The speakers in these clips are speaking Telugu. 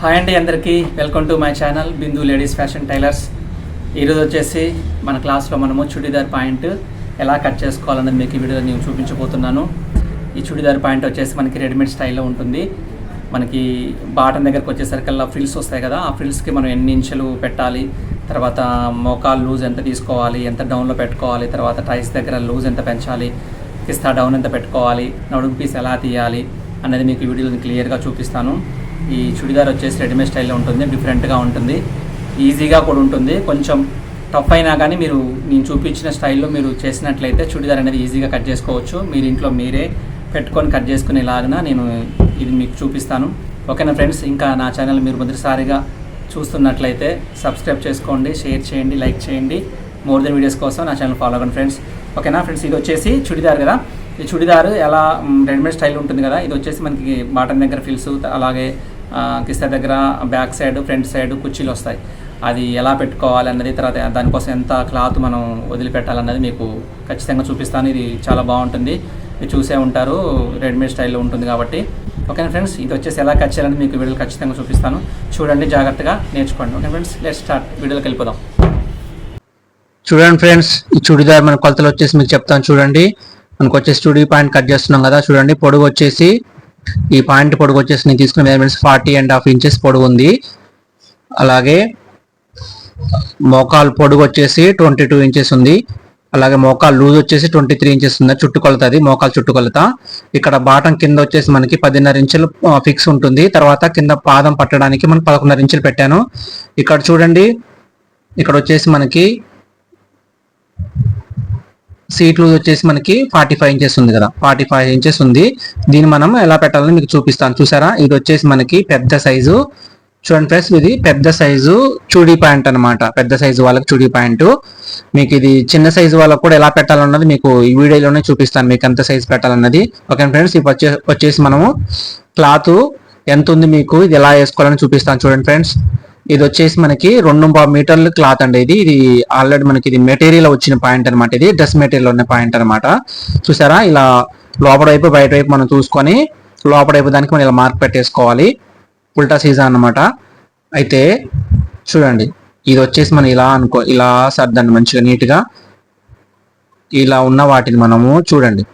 హాయ్ అండి అందరికీ. Welcome to my channel Bindu ladies fashion tailors ఈరోజు వచ్చేసి మన క్లాస్లో మనము చుడిదార్ పాయింట్ ఎలా కట్ చేసుకోవాలన్నది మీకు ఈ వీడియోలో నేను చూపించబోతున్నాను. ఈ చుడిదార్ పాయింట్ వచ్చేసి మనకి రెడీమేడ్ స్టైల్లో ఉంటుంది. మనకి బాటన్ దగ్గరకు వచ్చేసరికల్లా ఫ్రిల్స్ వస్తాయి కదా ఆ ఫ్రిల్స్కి మనం ఎన్ని ఇంచులు పెట్టాలి తర్వాత మోకాలు లూజ్ ఎంత తీసుకోవాలి ఎంత డౌన్లో పెట్టుకోవాలి తర్వాత టైస్ దగ్గర లూజ్ ఎంత పెంచాలి కిస్తా డౌన్ ఎంత పెట్టుకోవాలి నడుము పీస్ ఎలా తీయాలి అనేది మీకు వీడియోని క్లియర్గా చూపిస్తాను. ఈ చుడిదార్ వచ్చేసి రెడీమేడ్ స్టైల్లో ఉంటుంది డిఫరెంట్గా ఉంటుంది. ఈజీగా కూడా ఉంటుంది. కొంచెం టఫ్ అయినా కానీ మీరు నేను చూపించిన స్టైల్లో మీరు చేసినట్లయితే చుడిదార్ అనేది ఈజీగా కట్ చేసుకోవచ్చు. మీరు ఇంట్లో మీరే పెట్టుకొని కట్ చేసుకునేలాగా నేను ఇది మీకు చూపిస్తాను. ఓకేనా ఫ్రెండ్స్? ఇంకా నా ఛానల్ మీరు మొదటిసారిగా చూస్తున్నట్లయితే సబ్స్క్రైబ్ చేసుకోండి షేర్ చేయండి లైక్ చేయండి. మోర్ దెన్ వీడియోస్ కోసం నా ఛానల్ ఫాలో అవ్వండి ఫ్రెండ్స్. ఓకేనా ఫ్రెండ్స్? ఇది వచ్చేసి చుడిదార్ కదా. ఈ చుడిదార్ ఎలా రెడీమేడ్ స్టైల్ ఉంటుంది కదా. ఇది వచ్చేసి మనకి బాటన్ దగ్గర ఫిల్స్ అలాగే కిస్తా దగ్గర బ్యాక్ సైడ్ ఫ్రంట్ సైడ్ కుర్చీలు వస్తాయి. అది ఎలా పెట్టుకోవాలి అన్నది తర్వాత దానికోసం ఎంత క్లాత్ మనం వదిలిపెట్టాలన్నది మీకు ఖచ్చితంగా చూపిస్తాను. ఇది చాలా బాగుంటుంది. మీరు చూసే ఉంటారు. రెడీమేడ్ స్టైల్లో ఉంటుంది కాబట్టి. ఓకేనా ఫ్రెండ్స్ ఇది వచ్చేసి ఎలా కట్ చేయాలని మీకు వీడియోలు ఖచ్చితంగా చూపిస్తాను. చూడండి జాగ్రత్తగా నేర్చుకోండి. ఓకే ఫ్రెండ్స్ లెట్ స్టార్ట్ వీడియోకి వెళ్ళిపోదాం. చూడండి ఫ్రెండ్స్ ఈ చుడిదార్ మన కొలతలు వచ్చేసి మీకు చెప్తాను. చూడండి మనకు వచ్చేసి చుడి పాయింట్ కట్ చేస్తున్నాం కదా. చూడండి పొడుగు వచ్చేసి ఈ పాయింట్ పొడుగు వచ్చేసి నేను తీసుకున్న measurements forty and half inches పొడుగు ఉంది అలాగే మోకాలు పొడుగు వచ్చేసి ట్వంటీ టూ ఇంచెస్ ఉంది. అలాగే మోకాలు లూజ్ వచ్చేసి ట్వంటీ త్రీ ఇంచెస్ ఉంది. చుట్టుకొలత అది మోకాలు చుట్టుకొలత. ఇక్కడ బాటం కింద వచ్చేసి మనకి పదిన్నర ఇంచులు ఫిక్స్ ఉంటుంది. తర్వాత కింద పాదం పట్టడానికి మనం పదకొండున్నర ఇంచులు పెట్టాను. ఇక్కడ చూడండి ఇక్కడ వచ్చేసి మనకి సీట్ లూజ్ వచ్చేసి మనకి ఫార్టీ ఫైవ్ ఇంచెస్ ఉంది కదా. ఫార్టీ ఫైవ్ ఇంచెస్ ఉంది. దీన్ని మనం ఎలా పెట్టాలని మీకు చూపిస్తాను. చూసారా? ఇది వచ్చేసి మనకి పెద్ద సైజు. చూడండి ఫ్రెండ్స్ ఇది పెద్ద సైజు చూడీ ప్యాంట్ అన్నమాట. పెద్ద సైజు వాళ్ళకి చూడీ ప్యాంట్. మీకు ఇది చిన్న సైజు వాళ్ళకి కూడా ఎలా పెట్టాలన్నది మీకు ఈ వీడియోలోనే చూపిస్తాను. మీకు ఎంత సైజు పెట్టాలన్నది. ఓకే ఫ్రెండ్స్ ఇప్పుడు వచ్చే వచ్చేసి మనము క్లాత్ ఎంత ఉంది మీకు ఇది ఎలా వేసుకోవాలని చూపిస్తాను. చూడండి ఫ్రెండ్స్. ఇది వచ్చేసి మనకి రెండు మీటర్లు క్లాత్ అండి ఇది. ఇది ఆల్రెడీ మనకి ఇది మెటీరియల్ వచ్చిన పాయింట్ అనమాట ఇది. డ్రెస్ మెటీరియల్ ఉన్న పాయింట్ అనమాట చూసారా? ఇలా లోపల వైపు బయట వైపు మనం చూసుకొని లోపల వైపు దానికి మనం ఇలా మార్క్ పెట్టేసుకోవాలి. ఉల్టా సీజన్ అన్నమాట. అయితే చూడండి. ఇది వచ్చేసి మనం ఇలా అనుకో ఇలా సర్దండి మంచిగా నీట్గా ఇలా ఉన్న వాటిని మనము చూడండి.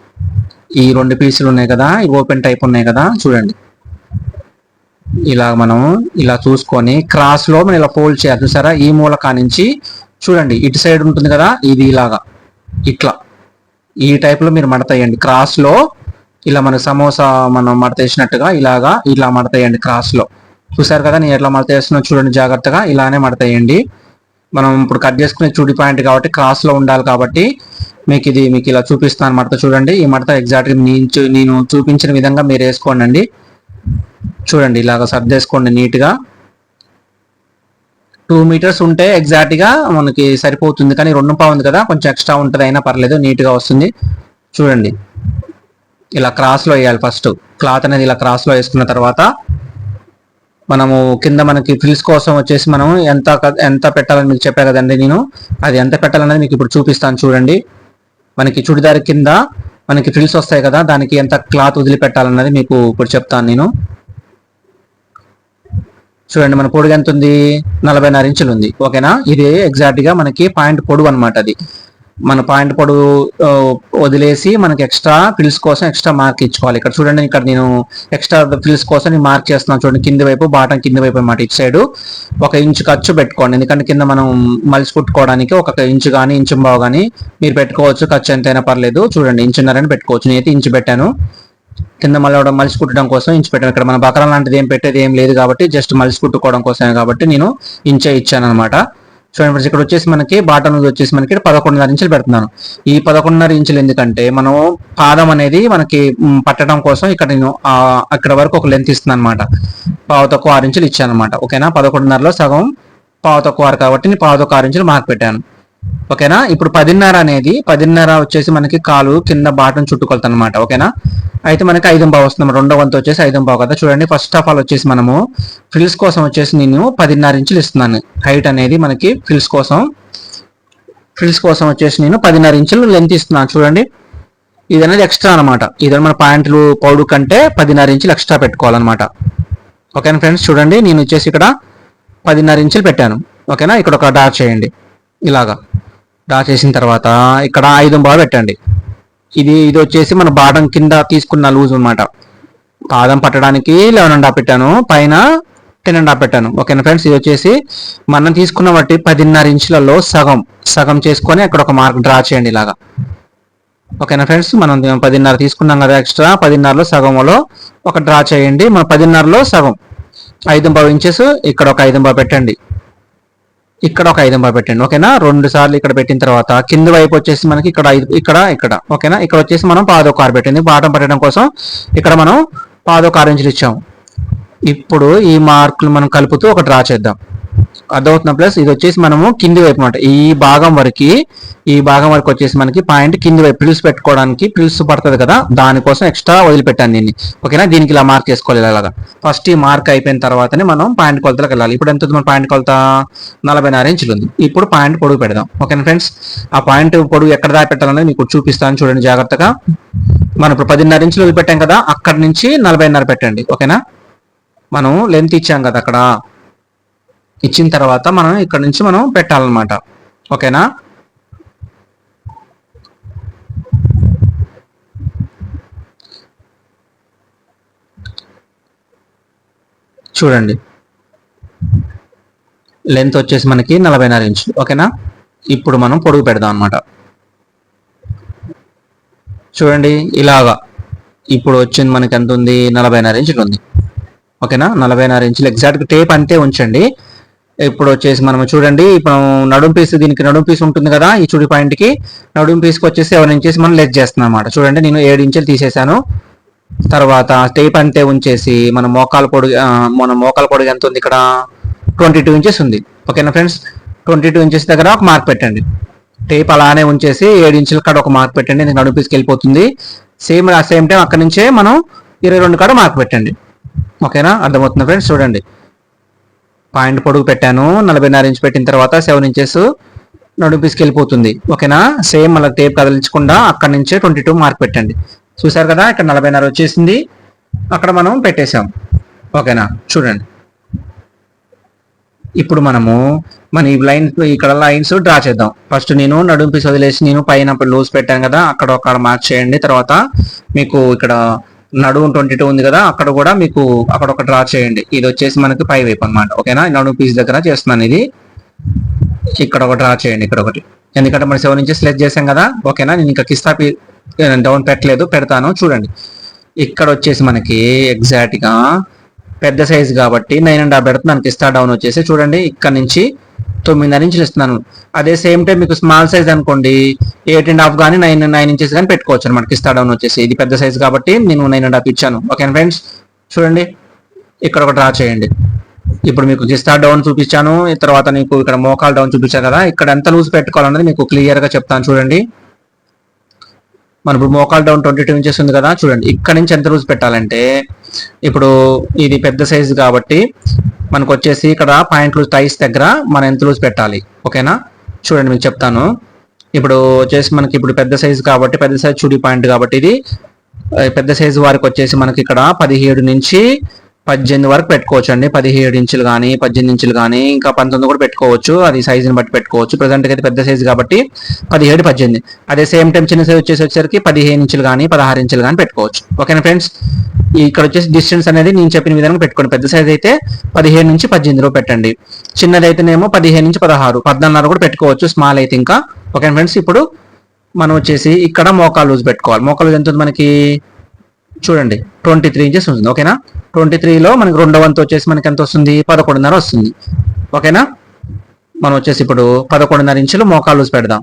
ఈ రెండు పీసులు ఉన్నాయి కదా. ఓపెన్ టైప్ ఉన్నాయి కదా. చూడండి. ఇలా మనం ఇలా చూసుకొని క్రాస్లో మనం ఇలా ఫోల్డ్ చేయాలి చూసారా ఈ మూలకా నుంచి చూడండి ఇటు సైడ్ ఉంటుంది కదా ఇది ఇలాగా ఇట్లా. ఈ టైప్లో మీరు మడతేయండి క్రాస్లో ఇలా మన సమోసా మనం మడత వేసినట్టుగా ఇలాగా ఇలా మడతేయండి క్రాస్లో. చూసారు కదా నేను ఎట్లా మడతేస్తున్నా చూడండి జాగ్రత్తగా ఇలానే మడతేయండి మనం ఇప్పుడు కట్ చేసుకునే చూడి పాయింట్ కాబట్టి క్రాస్లో ఉండాలి కాబట్టి మీకు ఇది మీకు ఇలా చూపిస్తాను మడత చూడండి. ఈ మడత ఎగ్జాక్ట్గా నేను నేను చూపించిన విధంగా మీరు వేసుకోండి చూడండి ఇలాగ సర్దేసుకోండి నీట్గా. టూ మీటర్స్ ఉంటే ఎగ్జాక్ట్గా మనకి సరిపోతుంది కానీ రెండు పావు ఉంది కదా కొంచెం ఎక్స్ట్రా ఉంటుంది అయినా పర్లేదు నీట్గా వస్తుంది. చూడండి ఇలా క్రాస్లో వేయాలి ఫస్ట్ క్లాత్ అనేది ఇలా క్రాస్లో వేసుకున్న తర్వాత మనము కింద మనకి ఫిల్స్ కోసం వచ్చేసి మనం ఎంత ఎంత పెట్టాలని మీకు చెప్పా కదండి నేను. అది ఎంత పెట్టాలనేది మీకు ఇప్పుడు చూపిస్తాను చూడండి. మనకి చుడిదార్ కింద మనకి ఫ్రిల్స్ వస్తాయి కదా దానికి ఎంత క్లాత్ వదిలిపెట్టాలన్నది మీకు ఇప్పుడు చెప్తాను నేను. చూడండి మన పొడుగు ఎంత ఉంది నలభైన్నర ఇంచులు ఉంది ఓకేనా? ఇది ఎగ్జాక్ట్గా మనకి పాయింట్ పొడుగు అన్నమాట అది. మన పాయింట్ పొడుగు వదిలేసి మనకి ఎక్స్ట్రా ఫిల్స్ కోసం ఎక్స్ట్రా మార్క్ ఇచ్చుకోవాలి. ఇక్కడ చూడండి ఇక్కడ నేను ఎక్స్ట్రా ఫిల్స్ కోసం నేను మార్క్ చేస్తున్నాను. చూడండి కింది వైపు బాటం కింది వైపు అనమాట ఇటు సైడ్ ఒక ఇంచు ఖర్చు పెట్టుకోండి. ఎందుకంటే కింద మనం మలిసి కుట్టుకోవడానికి ఒక ఇంచు కానీ ఇంచు బావు కానీ మీరు పెట్టుకోవచ్చు. ఖర్చు ఎంతైనా పర్లేదు. చూడండి ఇంచున్నరని పెట్టుకోవచ్చు. నేనైతే ఇంచు పెట్టాను. కింద మళ్ళీ మలిసి కుట్టడం కోసం ఇంచు పెట్టాను ఇక్కడ మన బకరం లాంటిది ఏం పెట్టేది ఏం లేదు కాబట్టి జస్ట్ మలిసి కుట్టుకోవడం కోసమే కాబట్టి నేను ఇంచే ఇచ్చాను అనమాట చూడండి ఫ్రెండ్స్ ఇక్కడ వచ్చేసి మనకి బాటం వచ్చేసి మనకి పదకొండున్నర ఇంచులు పెడుతున్నాను. ఈ పదకొండున్నర ఇంచులు ఎందుకంటే మనం పాదం అనేది మనకి పట్టడం కోసం ఇక్కడ నేను అక్కడ వరకు ఒక లెంత్ ఇస్తున్నాను అనమాట పావు తక్కువ ఆరు ఇంచులు ఇచ్చాను అనమాట ఓకేనా? పదకొండున్నరలో సగం పావు తక్కువ ఆరు కాబట్టి నేను పావు తక్కువ ఆరు ఇంచులు మార్క్ పెట్టాను. ఓకేనా? ఇప్పుడు పదిన్నర అనేది పదిన్నర వచ్చేసి మనకి కాలు కింద బాటం చుట్టుకొలత అనమాట ఓకేనా? అయితే మనకి ఐదు బావు వస్తుంది రెండో వంతు వచ్చేసి ఐదు బావు కదా. చూడండి ఫస్ట్ ఆఫ్ ఆల్ వచ్చేసి మనము ఫ్రిల్స్ కోసం వచ్చేసి నేను పదిన్నర ఇంచులు ఇస్తున్నాను. హైట్ అనేది మనకి ఫిల్స్ కోసం ఫిల్స్ కోసం వచ్చేసి నేను పదిన్నర ఇంచులు లెంత్ ఇస్తున్నాను. చూడండి ఇది అనేది ఎక్స్ట్రా అనమాట ఇది మన ప్యాంట్లు పౌడు కంటే పదిన్నర ఇంచులు ఎక్స్ట్రా పెట్టుకోవాలన్నమాట. ఓకేనా ఫ్రెండ్స్ చూడండి నేను వచ్చేసి ఇక్కడ పదిన్నర ఇంచులు పెట్టాను. ఓకేనా? ఇక్కడ ఒక డాట్ చేయండి. ఇలాగా. డ్రా చేసిన తర్వాత ఇక్కడ ఐదు బాగా పెట్టండి. ఇది ఇది వచ్చేసి మన బాదం కింద తీసుకున్న లూజ్ అనమాట పాదం పట్టడానికి లెవెన్ అండ్ హాఫ్ పెట్టాను. పైన టెన్ అండ్ హాఫ్ పెట్టాను. ఓకేనా ఫ్రెండ్స్? ఇది వచ్చేసి మనం తీసుకున్న బట్టి పదిన్నర ఇంచులలో సగం. సగం చేసుకొని అక్కడ ఒక మార్క్ డ్రా చేయండి ఇలాగా. ఓకేనా ఫ్రెండ్స్? మనం పదిన్నర తీసుకున్నాం కదా ఎక్స్ట్రా. పదిన్నరలో సగంలో ఒక డ్రా చేయండి. మన పదిన్నరలో సగం. ఐదు బావు ఇంచెస్ ఇక్కడ ఒక ఐదు పెట్టండి. ఇక్కడ ఒక ఐదు బావు పెట్టండి ఓకేనా? రెండు సార్లు ఇక్కడ పెట్టిన తర్వాత కింద వైపు వచ్చేసి మనకి ఇక్కడ ఐదు ఇక్కడ ఇక్కడ ఓకేనా? ఇక్కడ వచ్చేసి మనం పాదో కారు పెట్టింది బాటం పెట్టడం కోసం ఇక్కడ మనం పాదో కారు ఇంచులు ఇప్పుడు ఈ మార్కులు మనం కలుపుతూ ఒక డ్రా చేద్దాం. అర్థమవుతున్న ప్లస్? ఇది వచ్చేసి మనము కింది వైపు అనమాట ఈ భాగం వరకు ఈ భాగం వరకు వచ్చేసి మనకి పాయింట్ కింది వైపు పిలుసు పెట్టుకోవడానికి పిలుసు పడుతుంది కదా? దానికోసం ఎక్స్ట్రా వదిలిపెట్టాను దీన్ని. ఓకేనా? దీనికి ఇలా మార్క్ చేసుకోవాలి ఇలాగా. ఫస్ట్ ఈ మార్క్ అయిపోయిన తర్వాతనే మనం పాయింట్ కొలతలకు వెళ్ళాలి. ఇప్పుడు ఎంత ఉంది మన పాయింట్ కొలత? నలభై నాలుగు ఇంచులు ఉంది. ఇప్పుడు పాయింట్ పొడుగు పెడదాం. ఓకేనా ఫ్రెండ్స్? ఆ పాయింట్ పొడుగు ఎక్కడ దాకా పెట్టాలనేది మీకు చూపిస్తాను చూడండి జాగ్రత్తగా. మనం ఇప్పుడు పదిన్నర ఇంచులు వదిలిపెట్టాం కదా అక్కడ నుంచి నలభైన్నర పెట్టండి. ఓకేనా? మనం లెంత్ ఇచ్చాం కదా అక్కడ. ఇచ్చిన తర్వాత మనం ఇక్కడ నుంచి మనం పెట్టాలన్నమాట. ఓకేనా? చూడండి. లెంత్ వచ్చేసి మనకి నలభైన్నర ఇంచులు ఓకేనా? ఇప్పుడు మనం పొడుగు పెడదాం అన్నమాట. చూడండి ఇలాగా. ఇప్పుడు వచ్చింది మనకి ఎంత ఉంది? నలభైన్నర ఇంచులు ఉంది. ఓకేనా? నలభైన్నర ఇంచులు. ఎగ్జాక్ట్గా టేప్ అంతే ఉంచండి. ఇప్పుడు వచ్చేసి మనం చూడండి ఇప్పుడు నడుం పీస్ దీనికి నడుం పీస్ ఉంటుంది కదా ఈ చుడి పాయింట్కి. నడుం పీస్కి వచ్చేసి సెవెన్ ఇంచెస్ మనం లెస్ చేస్తున్నాం అనమాట చూడండి నేను ఏడు ఇంచెలు తీసేసాను తర్వాత టేప్ అంతే ఉంచేసి మన మోకాల పొడుగు మన మోకాల పొడుగు ఎంత ఉంది ఇక్కడ? ట్వంటీ టూ ఇంచెస్ ఉంది. ఓకేనా ఫ్రెండ్స్ ట్వంటీ టూ ఇంచెస్ దగ్గర ఒక మార్క్ పెట్టండి. టేప్ అలానే ఉంచేసి ఏడు ఇంచుల కాడ ఒక మార్క్ పెట్టండి నేను నడుం పీస్కి వెళ్ళిపోతుంది. సేమ్ ఆ సేమ్ టైం అక్కడ నుంచే మనం ఇరవై రెండు కాడ మార్క్ పెట్టండి. ఓకేనా అర్థమవుతుంది ఫ్రెండ్స్ చూడండి. పాయింట్ పొడుగు పెట్టాను. నలభైన్నర ఇంచ్ పెట్టిన తర్వాత సెవెన్ ఇంచెస్ నడుము వెళ్ళిపోతుంది ఓకేనా? సేమ్ మళ్ళీ టేప్ కదిలించకుండా అక్కడ నుంచే ట్వంటీ టూ మార్క్ పెట్టండి. చూసారు కదా? ఇక్కడ నలభైన్నర వచ్చేసింది. అక్కడ మనం పెట్టేశాం. ఓకేనా? చూడండి. ఇప్పుడు మనము మన ఈ లైన్ ఇక్కడ లైన్స్ డ్రా చేద్దాం. ఫస్ట్ నేను నడుము వదిలేసి నేను పైన లూజ్ పెట్టాను కదా? అక్కడ ఒక మార్క్ చేయండి. తర్వాత మీకు ఇక్కడ నడుము ట్వంటీ టూ ఉంది కదా అక్కడ కూడా మీకు అక్కడ ఒక డ్రా చేయండి. ఇది వచ్చేసి మనకి పై వైపు అనమాట ఓకేనా? నడుము పీస్ దగ్గర చేస్తున్నాను ఇది. ఇక్కడ ఒక డ్రా చేయండి ఇక్కడ ఒకటి. ఎందుకంటే మనం సెవెన్ ఇంచెస్ లెస్ చేసాం కదా ఓకేనా? నేను ఇంకా కిస్తా పీ డౌన్ పెట్టలేదు పెడతాను చూడండి. ఇక్కడ వచ్చేసి మనకి ఎగ్జాక్ట్గా పెద్ద సైజ్ కాబట్టి నైన్ అండ్ హాఫ్ పెడుతున్నాను కిస్తా డౌన్ వచ్చేసి. చూడండి ఇక్కడ నుంచి తొమ్మిదిన్నర ఇంచులు ఇస్తున్నాను. అదే సేమ్ టైం మీకు స్మాల్ సైజ్ అనుకోండి ఎయిట్ అండ్ హాఫ్ కానీ నైన్ నైన్ ఇంచెస్ కానీ పెట్టుకోవచ్చు అనమాట. కిస్తా డౌన్ వచ్చేసి. ఇది పెద్ద సైజ్ కాబట్టి నేను నైన్ అండ్ హాఫ్ ఇచ్చాను. ఓకే ఫ్రెండ్స్ చూడండి. ఇక్కడ ఒక డ్రా చేయండి. ఇప్పుడు మీకు కిస్తా డౌన్ చూపించాను. తర్వాత మీకు ఇక్కడ మోకాల్ డౌన్ చూపించాను కదా. ఇక్కడ ఎంత లూజ్ పెట్టుకోవాలన్నది మీకు క్లియర్గా చెప్తాను చూడండి. మన ఇప్పుడు మోకాల్ డౌన్ ట్వంటీ టూ ఇంచెస్ ఉంది కదా. చూడండి. ఇక్కడ నుంచి ఎంత లూజ్ పెట్టాలంటే ఇప్పుడు ఇది పెద్ద సైజ్ కాబట్టి మనకు వచ్చేసి ఇక్కడ పాయింట్ లూజ్ టైస్ దగ్గర మనం ఎంత లూజ్ పెట్టాలి. ఓకేనా? చూడండి మీకు చెప్తాను. ఇప్పుడు వచ్చేసి మనకి ఇప్పుడు పెద్ద సైజ్ కాబట్టి పెద్ద సైజ్ చూడి పాయింట్ కాబట్టి ఇది పెద్ద సైజు వారికి వచ్చేసి మనకి ఇక్కడ పదిహేడు నుంచి పద్దెనిమిది వరకు పెట్టుకోవచ్చు అండి పదిహేడు ఇంచులు కానీ పద్దెనిమిది ఇంచులు కానీ ఇంకా పంతొమ్మిది కూడా పెట్టుకోవచ్చు. అది సైజుని బట్టి పెట్టుకోవచ్చు. ప్రజెంట్ అయితే పెద్ద సైజు కాబట్టి పదిహేడు పద్దెనిమిది. అదే సేమ్ టైం చిన్న సైజ్ వచ్చేసి వచ్చేసరికి పదిహేను ఇంచులు కానీ పదహారు ఇంచులు కానీ పెట్టుకోవచ్చు. ఓకేనా ఫ్రెండ్స్ ఇక్కడ వచ్చేసి డిస్టెన్స్ అనేది నేను చెప్పిన విధంగా పెట్టుకోండి. పెద్ద సైజ్ అయితే పదిహేను నుంచి పద్దెనిమిదిలో పెట్టండి. చిన్నది పదిహేను నుంచి పదహారు. పద్నాలుగు కూడా పెట్టుకోవచ్చు స్మాల్ అయితే ఇంకా. ఓకే ఫ్రెండ్స్ ఇప్పుడు మనం వచ్చేసి ఇక్కడ మోకాలు లూజ్ పెట్టుకోవాలి. మోకాలు లూజ్ ఎంత ఉంది మనకి? చూడండి ట్వంటీ త్రీ ఇంచెస్ ఉంటుంది ఓకేనా ట్వంటీ త్రీలో మనకి రెండో వంతు వచ్చేసి మనకి ఎంత వస్తుంది? పదకొండున్నర వస్తుంది. ఓకేనా మనం వచ్చేసి ఇప్పుడు పదకొండున్నర ఇంచులు మోకాలు లూజ్ పెడదాం.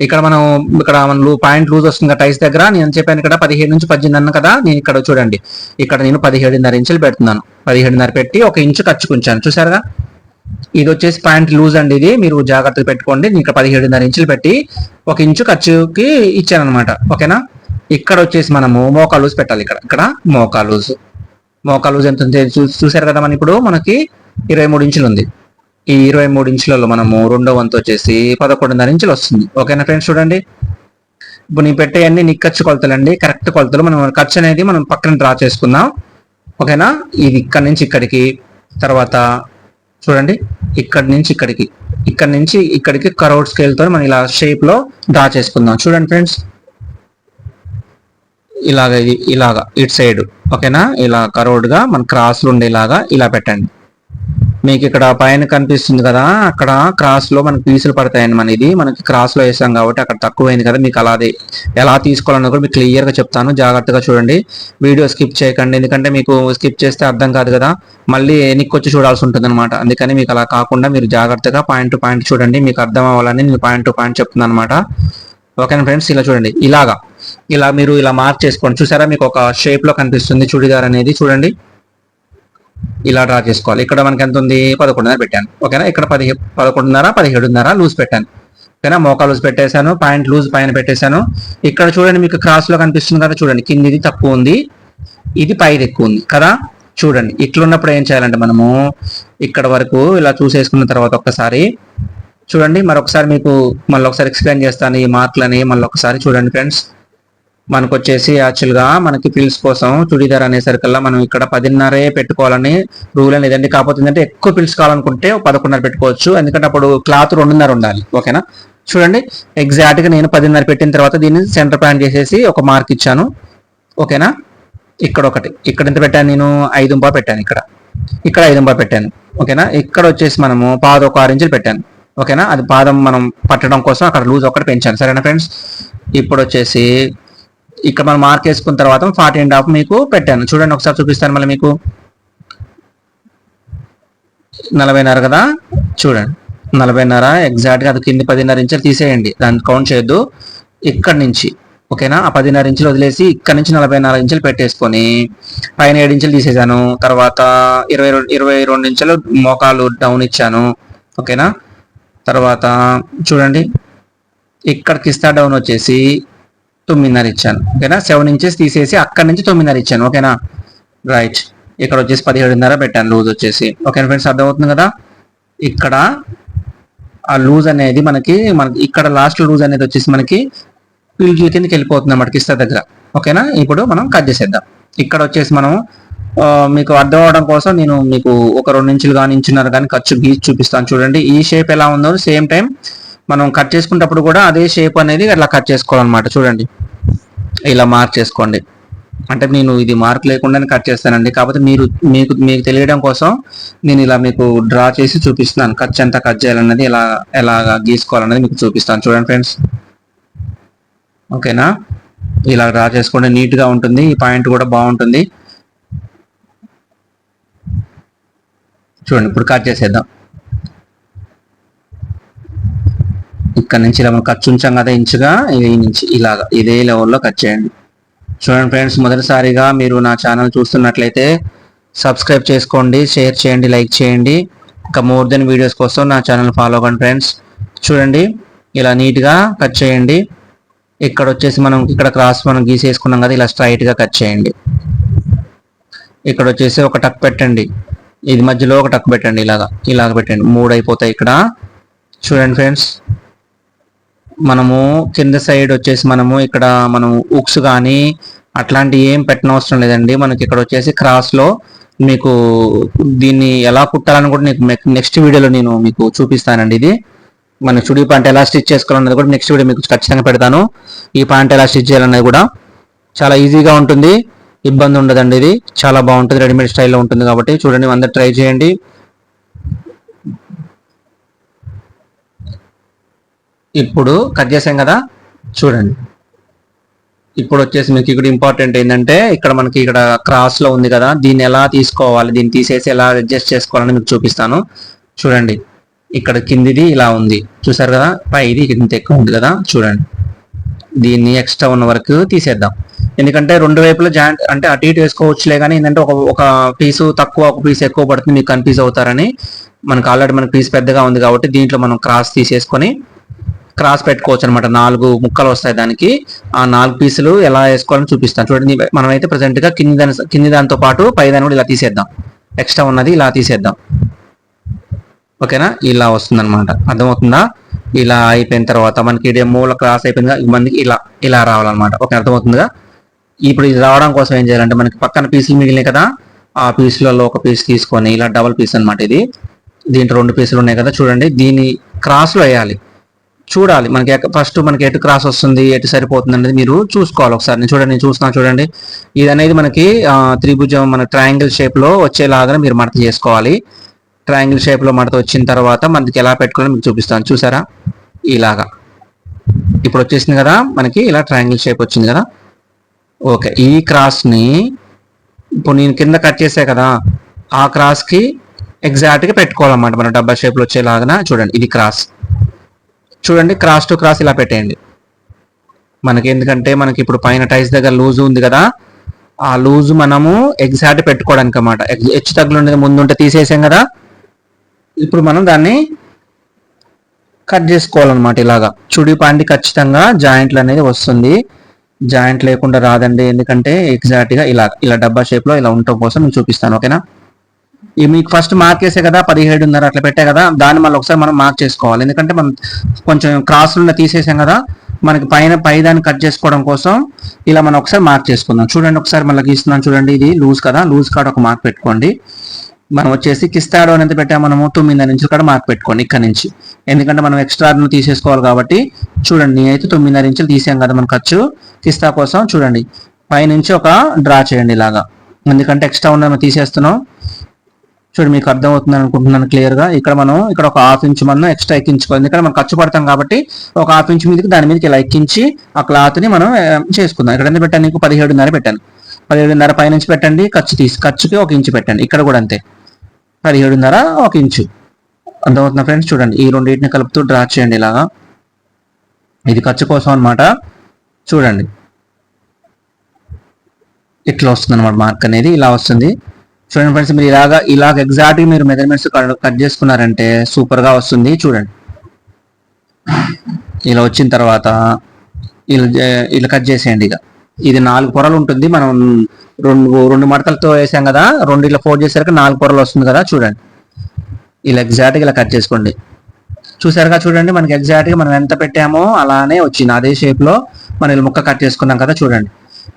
ఇక్కడ మనం ఇక్కడ మన పాయింట్ లూజ్ వస్తుంది టైస్ దగ్గర. నేను చెప్పాను ఇక్కడ పదిహేడు నుంచి పద్దెనిమిది అన్న కదా నేను ఇక్కడ చూడండి. ఇక్కడ నేను పదిహేడున్నర ఇంచులు పెడుతున్నాను. పదిహేడున్నర పెట్టి ఒక ఇంచు ఖర్చుకుంచాను. చూసారుగా ఇది వచ్చేసి పాయింట్ లూజ్ అండి ఇది. మీరు జాగ్రత్తగా పెట్టుకోండి. నేను ఇక్కడ పదిహేడున్నర ఇంచులు పెట్టి ఒక ఇంచు ఖర్చుకి ఇచ్చాను అనమాట ఓకేనా? ఇక్కడ వచ్చేసి మనము మోకా లూజ్ పెట్టాలి ఇక్కడ. ఇక్కడ మోకా లూజ్. మోకా లూజ్ ఎంత చూ- చూసారు కదా మన ఇప్పుడు? మనకి ఇరవై మూడు ఇంచులు ఉంది. ఈ ఇరవై మూడు ఇంచులలో మనము రెండో వంతు వచ్చేసి పదకొండున్నర ఇంచులు వస్తుంది. ఓకేనా ఫ్రెండ్స్ చూడండి. ఇప్పుడు నీ పెట్టే అన్ని నీ ఖర్చు కొలతలు అండి కరెక్ట్ కొలతలు మనం ఖర్చు అనేది మనం పక్కన డ్రా చేసుకుందాం. ఓకేనా? ఇది ఇక్కడ నుంచి ఇక్కడికి తర్వాత చూడండి. ఇక్కడ నుంచి ఇక్కడికి ఇక్కడ నుంచి ఇక్కడికి కరోడ్ స్కేల్తో మనం ఇలా షేప్లో డ్రా చేసుకుందాం. చూడండి ఫ్రెండ్స్ ఇలాగ ఇది ఇలాగా ఇటు సైడ్ ఓకేనా? ఇలా కరోడ్గా మన క్రాస్లు ఉండేలాగా ఇలా పెట్టండి. మీకు ఇక్కడ పైన కనిపిస్తుంది కదా అక్కడ క్రాస్లో మనకి పీసులు పడతాయండి మన ఇది. మనకి క్రాస్లో వేసాం కాబట్టి అక్కడ తక్కువైంది కదా మీకు అలాది ఎలా తీసుకోవాలన్నా కూడా మీకు క్లియర్గా చెప్తాను. జాగ్రత్తగా చూడండి. వీడియో స్కిప్ చేయకండి. ఎందుకంటే మీకు స్కిప్ చేస్తే అర్థం కాదు కదా మళ్ళీ ఎనిక్కొచ్చి చూడాల్సి ఉంటుంది అనమాట అందుకని మీకు అలా కాకుండా మీరు జాగ్రత్తగా పాయింట్ టు పాయింట్ చూడండి. మీకు అర్థం అవ్వాలని నేను పాయింట్ టు పాయింట్ చెప్తున్నాను అనమాట ఓకేనా ఫ్రెండ్స్ ఇలా చూడండి. ఇలాగా ఇలా మీరు ఇలా మార్క్ చేసుకోండి. చూసారా మీకు ఒక షేప్లో కనిపిస్తుంది. చుడిదార్ అనేది. చూడండి. ఇలా డ్రా చేసుకోవాలి. ఇక్కడ మనకి ఎంత ఉంది? పదకొండున్నర పెట్టాను. ఓకేనా? ఇక్కడ పదిహే పదకొండున్నర పదిహేడున్నర లూజ్ పెట్టాను. ఓకేనా? మోకా లూజ్ పెట్టేశాను పాయింట్ లూజ్ పైన పెట్టేశాను. ఇక్కడ చూడండి మీకు క్రాస్లో కనిపిస్తుంది కదా చూడండి. కిందిది తక్కువ ఉంది. ఇది పైది ఎక్కువ ఉంది కదా? చూడండి. ఇట్లున్నప్పుడు ఏం చేయాలంటే మనము ఇక్కడ వరకు ఇలా చూసేసుకున్న తర్వాత ఒక్కసారి చూడండి. మరొకసారి మీకు మళ్ళీ ఒకసారి ఎక్స్ప్లెయిన్ చేస్తాను ఈ మార్కులని మళ్ళీ ఒకసారి చూడండి ఫ్రెండ్స్ మనకు వచ్చేసి యాక్చువల్గా మనకి పిల్స్ కోసం చుడీదార్ అనేసరికల్లా మనం ఇక్కడ పదిన్నరే పెట్టుకోవాలని రూల్ అనేది అండి కాకపోతే ఏంటంటే ఎక్కువ పిల్స్ కావాలనుకుంటే పదకొండున్నర పెట్టుకోవచ్చు. ఎందుకంటే అప్పుడు క్లాత్ రెండున్నర ఉండాలి. ఓకేనా చూడండి. ఎగ్జాక్ట్గా నేను పదిన్నర పెట్టిన తర్వాత దీన్ని సెంటర్ ప్లాన్ చేసేసి ఒక మార్క్ ఇచ్చాను. ఓకేనా ఇక్కడ ఒకటి. ఇక్కడ ఎంత పెట్టాను నేను? ఐదు పెట్టాను ఇక్కడ. ఇక్కడ ఐదు పెట్టాను. ఓకేనా ఇక్కడ వచ్చేసి మనము పాద ఒక ఆరు ఇంచులు పెట్టాను. ఓకేనా అది పాదం మనం పట్టడం కోసం అక్కడ లూజ్ ఒకటి పెంచాను. సరేనా ఫ్రెండ్స్? ఇప్పుడు వచ్చేసి ఇక్కడ మనం మార్క్ వేసుకున్న తర్వాత ఫార్టీ అండ్ హాఫ్ మీకు పెట్టాను. చూడండి ఒకసారి చూపిస్తాను మళ్ళీ మీకు. నలభైన్నర కదా? చూడండి. నలభైన్నర ఎగ్జాక్ట్గా అది కింది పదిన్నర ఇంచులు తీసేయండి. దాన్ని కౌంట్ చేయొద్దు. ఇక్కడ నుంచి ఓకేనా? ఆ పదిన్నర ఇంచులు వదిలేసి ఇక్కడ నుంచి నలభై నాలుగు ఇంచులు పెట్టేసుకొని పైన ఏడు ఇంచులు తీసేసాను తర్వాత ఇరవై రెండు ఇరవై రెండు ఇంచులు మోకాలు డౌన్ ఇచ్చాను. ఓకేనా? తర్వాత చూడండి. ఇక్కడ కిస్తా డౌన్ వచ్చేసి తొమ్మిదిన్నర ఇచ్చాను. ఓకేనా? సెవెన్ ఇంచెస్ తీసేసి అక్కడ నుంచి తొమ్మిదిన్నర ఇచ్చాను. ఓకేనా? రైట్. ఇక్కడ వచ్చేసి పదిహేడున్నర పెట్టాను లూజ్ వచ్చేసి. ఓకేనా ఫ్రెండ్స్? అర్థమవుతుంది కదా? ఇక్కడ ఆ లూజ్ అనేది మనకి మనకి ఇక్కడ లాస్ట్ లూజ్ అనేది వచ్చేసి మనకి పీల్జీ కిందకి వెళ్ళిపోతుంది అన్నమాట కిస్తా దగ్గర. ఓకేనా? ఇప్పుడు మనం కట్ చేసేద్దాం. ఇక్కడ వచ్చేసి మనం మీకు అర్థం అవడం కోసం నేను మీకు ఒక రెండు ఇంచులు కానీ ఇంచున్నర కానీ ఖర్చు గీసి చూపిస్తాను. చూడండి ఈ షేప్ ఎలా ఉందో సేమ్ టైం మనం కట్ చేసుకునేటప్పుడు కూడా అదే షేప్ అనేది అట్లా కట్ చేసుకోవాలన్నమాట. చూడండి. ఇలా మార్క్ చేసుకోండి. అంటే నేను ఇది మార్క్ లేకుండానే కట్ చేస్తానండి. కాకపోతే మీరు మీకు మీకు తెలియడం కోసం నేను ఇలా మీకు డ్రా చేసి చూపిస్తున్నాను. ఖర్చు ఎంత కట్ చేయాలన్నది ఎలా ఎలా గీసుకోవాలన్నది మీకు చూపిస్తాను. చూడండి ఫ్రెండ్స్ ఓకేనా? ఇలా డ్రా చేసుకోండి. నీట్గా ఉంటుంది. ఈ పాయింట్ కూడా బాగుంటుంది. చూడండి. ఇప్పుడు కట్ చేసేద్దాం. ఇక్కడ నుంచి ఇలా మనం ఖర్చు ఉంచాం కదా ఇంచుగా ఇది ఈ నుంచి ఇలాగా ఇదే లెవెల్లో కట్ చేయండి. చూడండి ఫ్రెండ్స్ మొదటిసారిగా మీరు నా ఛానల్ చూస్తున్నట్లయితే సబ్స్క్రైబ్ చేసుకోండి షేర్ చేయండి లైక్ చేయండి. ఇంకా మోర్ దెన్ వీడియోస్ కోసం నా ఛానల్ ఫాలో అవ్వండి ఫ్రెండ్స్ చూడండి ఇలా నీట్గా కట్ చేయండి. ఇక్కడ వచ్చేసి మనం ఇక్కడ క్రాస్ మనం గీసేసుకున్నాం కదా ఇలా స్ట్రైట్గా కట్ చేయండి. ఇక్కడ వచ్చేసి ఒక టక్ పెట్టండి. ఇది మధ్యలో ఒక టక్ పెట్టండి ఇలాగా ఇలాగ పెట్టండి. మూడు అయిపోతాయి ఇక్కడ. చూడండి ఫ్రెండ్స్ మనము కింద సైడ్ వచ్చేసి మనము ఇక్కడ మనం ఉక్స్ కానీ అట్లాంటి ఏం పెట్టనవసరం లేదండి. మనకి ఇక్కడ వచ్చేసి క్రాస్లో మీకు దీన్ని ఎలా కుట్టాలని కూడా నీకు నెక్స్ట్ వీడియోలో నేను మీకు చూపిస్తానండి ఇది. మన చుడి పాయింట్ ఎలా స్టిచ్ చేసుకోవాలన్నది కూడా నెక్స్ట్ వీడియో మీకు ఖచ్చితంగా పెడతాను. ఈ ప్యాంట్ ఎలా స్టిచ్ చేయాలన్నది కూడా చాలా ఈజీగా ఉంటుంది. ఇబ్బంది ఉండదండి ఇది. చాలా బాగుంటుంది. రెడీమేడ్ స్టైల్లో ఉంటుంది కాబట్టి చూడండి అందరు ట్రై చేయండి. ఇప్పుడు కట్ చేసాం కదా? చూడండి. ఇప్పుడు వచ్చేసి మీకు ఇక్కడ ఇంపార్టెంట్ ఏంటంటే ఇక్కడ మనకి ఇక్కడ క్రాస్లో ఉంది కదా దీన్ని ఎలా తీసుకోవాలి దీన్ని తీసేసి ఎలా అడ్జస్ట్ చేసుకోవాలని మీకు చూపిస్తాను. చూడండి. ఇక్కడ కిందిది ఇలా ఉంది. చూసారు కదా? పైది ఇంత ఎక్కువ ఉంది కదా? చూడండి. దీన్ని ఎక్స్ట్రా ఉన్న వరకు తీసేద్దాం. ఎందుకంటే రెండు వైపులా జాయింట్ అంటే అటు ఇటు వేసుకోవచ్చులే కానీ ఏంటంటే ఒక ఒక పీసు తక్కువ ఒక పీస్ ఎక్కువ పడుతుంది మీకు కన్ఫ్యూజ్ అవుతారని. మనకు ఆల్రెడీ మనకి పీస్ పెద్దగా ఉంది కాబట్టి దీంట్లో మనం క్రాస్ తీసేసుకొని క్రాస్ పెట్టుకోవచ్చు అనమాట నాలుగు ముక్కలు వస్తాయి దానికి. ఆ నాలుగు పీసులు ఎలా వేసుకోవాలని చూపిస్తాను. చూడండి మనం అయితే కింది దాని కింది దానితో పాటు పై దాన్ని కూడా ఇలా తీసేద్దాం. ఎక్స్ట్రా ఉన్నది ఇలా తీసేద్దాం. ఓకేనా? ఇలా వస్తుంది అనమాట అర్థమవుతుందా? ఇలా అయిపోయిన తర్వాత మనకి ఇదే మూల క్రాస్ అయిపోయింది మందికి మనకి ఇలా ఇలా రావాలన్నమాట. ఓకే అర్థమవుతుందిగా? ఇప్పుడు ఇది రావడం కోసం ఏం చేయాలంటే మనకి పక్కన పీసులు మిగిలినాయి కదా ఆ పీసులలో ఒక పీస్ తీసుకొని ఇలా డబల్ పీస్ అనమాట ఇది. దీంట్లో రెండు పీసులు ఉన్నాయి కదా చూడండి. దీని క్రాస్లో వేయాలి. చూడాలి. మనకి ఫస్ట్ మనకి ఎటు క్రాస్ వస్తుంది ఎటు సరిపోతుంది అనేది మీరు చూసుకోవాలి ఒకసారి. నేను చూడండి నేను చూస్తున్నా చూడండి. ఇది అనేది మనకి త్రిభుజం మన ట్రయాంగిల్ షేప్లో వచ్చేలాగా మీరు మడత చేసుకోవాలి. ట్రయాంగిల్ షేప్లో మడత వచ్చిన తర్వాత మనకి ఎలా పెట్టుకోవాలో మీకు చూపిస్తాను. చూసారా? ఇలాగా. ఇప్పుడు వచ్చేసింది కదా మనకి ఇలా ట్రయాంగిల్ షేప్ వచ్చింది కదా. ఓకే ఈ క్రాస్ని ఇప్పుడు నేను కింద కట్ చేసా కదా ఆ క్రాస్కి ఎగ్జాక్ట్గా పెట్టుకోవాలన్నమాట. మన డబ్బా షేప్లో వచ్చేలాగా చూడండి ఇది క్రాస్ చూడండి క్రాస్ టు క్రాస్ ఇలా పెట్టేయండి. మనకి ఎందుకంటే మనకి ఇప్పుడు పైన టైల్స్ దగ్గర లూజ్ ఉంది కదా ఆ లూజ్ మనము ఎగ్జాక్ట్ పెట్టుకోవడానికి అన్నమాట. హెచ్చు తగ్గులు ఉండేది ముందు ఉంటే తీసేసాం కదా. ఇప్పుడు మనం దాన్ని కట్ చేసుకోవాలన్నమాట ఇలాగా. చుడి పాండి ఖచ్చితంగా జాయింట్లు అనేది వస్తుంది. జాయింట్ లేకుండా రాదండి ఎందుకంటే ఎగ్జాక్ట్గా ఇలా ఇలా డబ్బా షేప్లో ఇలా ఉండటం కోసం నేను చూపిస్తాను ఓకేనా? మీకు ఫస్ట్ మార్క్ చేసే కదా పదిహేడున్నర అట్లా పెట్టే కదా దాన్ని మళ్ళీ ఒకసారి మనం మార్క్ చేసుకోవాలి. ఎందుకంటే మనం కొంచెం క్రాస్ ఉన్న తీసేసాం కదా మనకి పైన పై దాన్ని కట్ చేసుకోవడం కోసం ఇలా మనం ఒకసారి మార్క్ చేసుకుందాం. చూడండి ఒకసారి మళ్ళీ గీస్తున్నాం చూడండి ఇది లూజ్ కదా లూజ్ కాడ ఒక మార్క్ పెట్టుకోండి. మనం వచ్చేసి కిస్తాడో ఎంత పెట్టాము మనము తొమ్మిది నుంచి కూడా మార్క్ పెట్టుకోండి ఇక్కడ నుంచి. ఎందుకంటే మనం ఎక్స్ట్రా తీసేసుకోవాలి కాబట్టి చూడండి నేనైతే తొమ్మిదిన్నర ఇంచులు తీసాం కదా మన ఖర్చు. కిస్తా కోసం చూడండి పైనుంచి ఒక డ్రా చేయండి ఇలాగా. ఎందుకంటే ఎక్స్ట్రా ఉన్న తీసేస్తున్నాం. చూడు మీకు అర్థమవుతుంది అనుకుంటున్నాను క్లియర్గా ఇక్కడ మనం ఇక్కడ ఒక హాఫ్ ఇంచ్ మనం ఎక్స్ట్రా ఎక్కించుకోవాలి. ఇక్కడ మనం ఖర్చు పడతాం కాబట్టి ఒక హాఫ్ ఇంచ్ మీదకి దాని మీదకి ఇలా ఎక్కించి ఆ క్లాత్ని మనం చేసుకుందాం. ఇక్కడ ఎంత పెట్టాను నీకు? పదిహేడున్నర పెట్టాను. పదిహేడున్నర పైనుంచి పెట్టండి. ఖర్చు తీసి ఖర్చుకి ఒక ఇంచు పెట్టండి. ఇక్కడ కూడా అంతే. పదిహేడున్నర ఒక ఇంచు. అర్థమవుతున్న ఫ్రెండ్స్? చూడండి. ఈ రెండింటిని కలుపుతూ డ్రా చేయండి ఇలాగా. ఇది ఖర్చు కోసం అన్నమాట. చూడండి. ఇట్లా వస్తుంది అనమాట మార్క్ అనేది. ఇలా వస్తుంది. చూడండి ఫ్రెండ్స్ మీరు ఇలాగా ఇలాగ ఎగ్జాక్ట్ మీరు మెజర్మెంట్స్ కట్ చేసుకున్నారంటే సూపర్గా వస్తుంది. చూడండి. ఇలా వచ్చిన తర్వాత ఇలా ఇలా కట్ చేసేయండి ఇక. ఇది నాలుగు పొరలు ఉంటుంది. మనం రెండు రెండు మడతలతో వేసాం కదా రెండు ఇలా ఫోర్ చేసేసరికి నాలుగు పొరలు వస్తుంది కదా చూడండి. ఇలా ఎగ్జాక్ట్గా ఇలా కట్ చేసుకోండి. చూసారుగా చూడండి మనకి ఎగ్జాక్ట్గా మనం ఎంత పెట్టామో అలానే వచ్చింది. అదే షేప్లో మనం ఇలా ముక్క కట్ చేసుకున్నాం కదా చూడండి.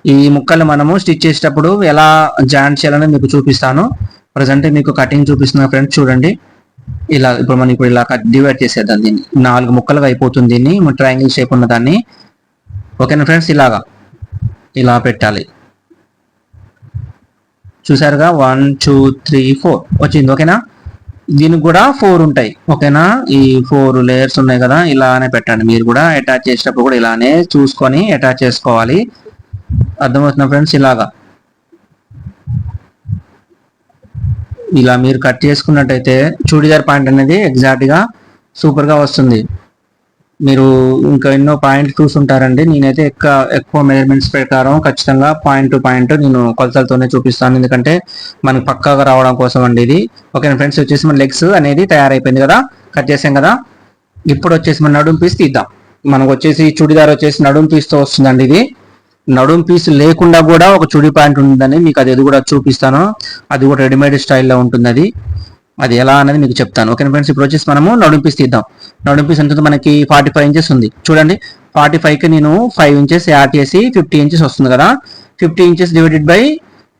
ఈ ముక్కలు మనము స్టిచ్ చేసేటప్పుడు ఎలా జాయింట్ చేయాలని మీకు చూపిస్తాను. ప్రజెంట్ మీకు కటింగ్ చూపిస్తున్నా ఫ్రెండ్స్ చూడండి. ఇలా ఇప్పుడు మనం ఇప్పుడు ఇలా డివైడ్ చేసేద్దాం దీన్ని. నాలుగు ముక్కలుగా అయిపోతుంది దీన్ని. ట్రయాంగిల్ షేప్ ఉన్న దాన్ని. ఓకేనా ఫ్రెండ్స్? ఇలాగా. ఇలా పెట్టాలి. చూసారుగా? వన్ టూ త్రీ ఫోర్ వచ్చింది. ఓకేనా? దీనికి కూడా ఫోర్ ఉంటాయి. ఓకేనా? ఈ ఫోర్ లేయర్స్ ఉన్నాయి కదా ఇలానే పెట్టండి. మీరు కూడా అటాచ్ చేసేటప్పుడు కూడా ఇలానే చూసుకొని అటాచ్ చేసుకోవాలి. అర్థమవుతున్నా ఫ్రెండ్స్ ఇలాగా. ఇలా మీరు కట్ చేసుకున్నట్టయితే చూడిదార్ పాయింట్ అనేది ఎగ్జాక్ట్గా సూపర్గా వస్తుంది. మీరు ఇంకా ఎన్నో పాయింట్లు చూసుంటారండి. నేనైతే ఎక్కువ ఎక్కువ మెజర్మెంట్స్ ప్రకారం ఖచ్చితంగా పాయింట్ టు పాయింట్ నేను కొలతలతోనే చూపిస్తాను. ఎందుకంటే మనకు పక్కాగా రావడం కోసం అండి ఇది. ఓకే ఫ్రెండ్స్ వచ్చేసి మన లెగ్స్ అనేది తయారైపోయింది కదా? కట్ చేసాం కదా? ఇప్పుడు వచ్చేసి మన నడుం పీస్ తీద్దాం. మనకు వచ్చేసి చుడిదార్ వచ్చేసి నడుం పీస్తో వస్తుందండి ఇది. నడుం పీస్ లేకుండా కూడా ఒక చుడి పాయింట్ ఉంటుందని మీకు అది కూడా చూపిస్తాను. అది కూడా రెడీమేడ్ స్టైల్లో ఉంటుంది అది అది ఎలా అనేది మీకు చెప్తాను. Okay friends? ఇప్పుడు వచ్చేసి మనము నడుం పీస్ తీద్దాం. నడుం పీస్ ఎంత మనకి ఫార్టీ ఫైవ్ ఇంచెస్ ఉంది. చూడండి ఫార్టీ ఫైవ్కి నేను ఫైవ్ ఇంచెస్ యాడ్ చేసి ఫిఫ్టీ ఇంచెస్ వస్తుంది కదా. ఫిఫ్టీ ఇంచెస్ డివైడెడ్ బై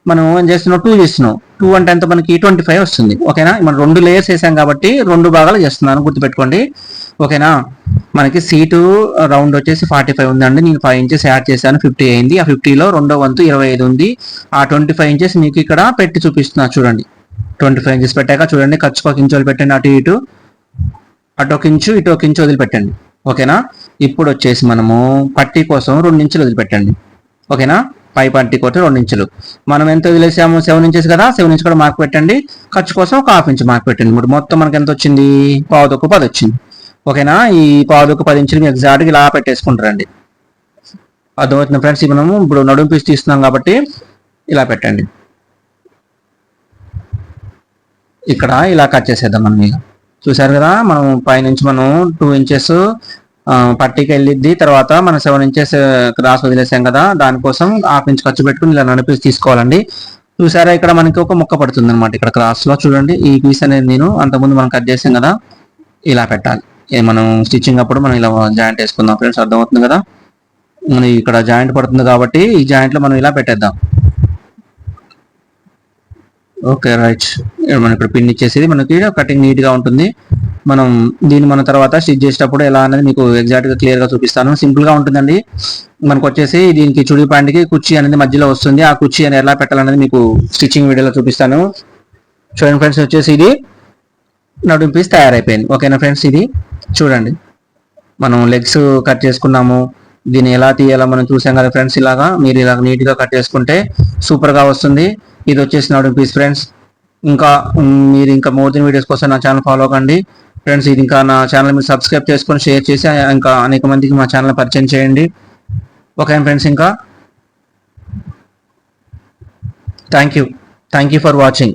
మనం ఏం చేస్తున్నాం? టూ చేస్తున్నాం. టూ అంటే ఎంత? మనకి ట్వంటీ ఫైవ్ వస్తుంది. ఓకేనా? మనం రెండు లేయర్స్ వేసాం కాబట్టి రెండు భాగాలు చేస్తున్నాను. గుర్తుపెట్టుకోండి. ఓకేనా? మనకి సీటు రౌండ్ వచ్చేసి ఫార్టీ ఫైవ్ ఉందండి. నేను ఫైవ్ ఇంచెస్ యాడ్ చేశాను. ఫిఫ్టీ అయింది. ఆ ఫిఫ్టీలో రెండో వంతు ఇరవై ఐదు ఉంది. ఆ ట్వంటీ ఫైవ్ ఇంచెస్ మీకు ఇక్కడ పెట్టి చూపిస్తున్నా. చూడండి. ట్వంటీ ఫైవ్ ఇంచెస్ పెట్టాక చూడండి. ఖర్చుకు ఒక పెట్టండి అటు ఇటు. అటు ఒక ఇంచు ఇటు ఒక ఇంచు వదిలిపెట్టండి. ఓకేనా? ఇప్పుడు వచ్చేసి మనము పట్టీ కోసం రెండు ఇంచులు వదిలిపెట్టండి. ఓకేనా? పై పట్టీ కొట్టి రెండు ఇంచులు. మనం ఎంత వదిలేసాము? సెవెన్ ఇంచెస్ కదా? సెవెన్ ఇంచ్ కూడా మార్క్ పెట్టండి. ఖర్చు కోసం ఒక హాఫ్ ఇంచ్ మార్క్ పెట్టండి. ఇప్పుడు మొత్తం మనకి ఎంత వచ్చింది? పావుదొక్కు పది వచ్చింది. ఓకేనా? ఈ పావుదొక్కు పది ఇంచులు ఎగ్జాక్ట్గా ఇలా పెట్టేసుకుంటారండి అర్థమవుతుంది ఫ్రెండ్స్ మనము ఇప్పుడు నడుము పీస్ తీస్తున్నాం కాబట్టి ఇలా పెట్టండి. ఇక్కడ ఇలా కట్ చేసేద్దాం మనం ఇక. చూసారు కదా? మనం పైనుంచి మనం టూ ఇంచెస్ పట్టీకి వెళ్ళిద్ది తర్వాత మనం సెవెన్ ఇంచెస్ క్రాస్ వదిలేసాం కదా దానికోసం హాఫ్ ఇంచ్ ఖర్చు పెట్టుకుని ఇలా నడిపి తీసుకోవాలండి. చూసారా ఇక్కడ మనకి ఒక ముక్క పడుతుంది అనమాట ఇక్కడ క్రాస్లో చూడండి ఈ పీస్ అనేది నేను అంతకుముందు మనం కట్ చేసాం కదా ఇలా పెట్టాలి. మనం స్టిచ్చింగ్ అప్పుడు మనం ఇలా జాయింట్ వేసుకుందాం ఫ్రెండ్స్ అర్థమవుతుంది కదా? మనం ఇక్కడ జాయింట్ పడుతుంది కాబట్టి ఈ జాయింట్లో మనం ఇలా పెట్టేద్దాం. Okay right. మనం ఇక్కడ పిన్ ఇచ్చేసేది మనకి కటింగ్ నీట్గా ఉంటుంది. మనం దీన్ని మన తర్వాత స్టిచ్ చేసేటప్పుడు ఎలా అనేది మీకు ఎగ్జాక్ట్గా క్లియర్గా చూపిస్తాను. సింపుల్గా ఉంటుందండి. మనకు వచ్చేసి దీనికి చుడి ప్యాంట్కి కుర్చీ అనేది మధ్యలో వస్తుంది. ఆ కుర్చీ అనేది ఎలా పెట్టాలనేది మీకు స్టిచ్చింగ్ వీడియోలో చూపిస్తాను. చూడండి ఫ్రెండ్స్ వచ్చేసి ఇది నడుం పీస్ తయారైపోయింది. ఓకేనా ఫ్రెండ్స్ ఇది చూడండి. మనం లెగ్స్ కట్ చేసుకున్నాము. దీన్ని ఎలా తీయాలో మనం చూసాం కదా ఫ్రెండ్స్ ఇలాగా మీరు ఇలా నీట్గా కట్ చేసుకుంటే సూపర్గా వస్తుంది. ఇది వచ్చేసి నడుం పీస్ ఫ్రెండ్స్ ఇంకా మీరు ఇంకా మోర్ దెన్ వీడియోస్ కోసం నా ఛానల్ ఫాలో కండి ఫ్రెండ్స్ ఇది ఇంకా నా ఛానల్ మీరు సబ్స్క్రైబ్ చేసుకొని షేర్ చేసి ఇంకా అనేక మందికి మా ఛానల్ పరిచయం చేయండి. ఓకే ఫ్రెండ్స్ ఇంకా thank you thank you for watching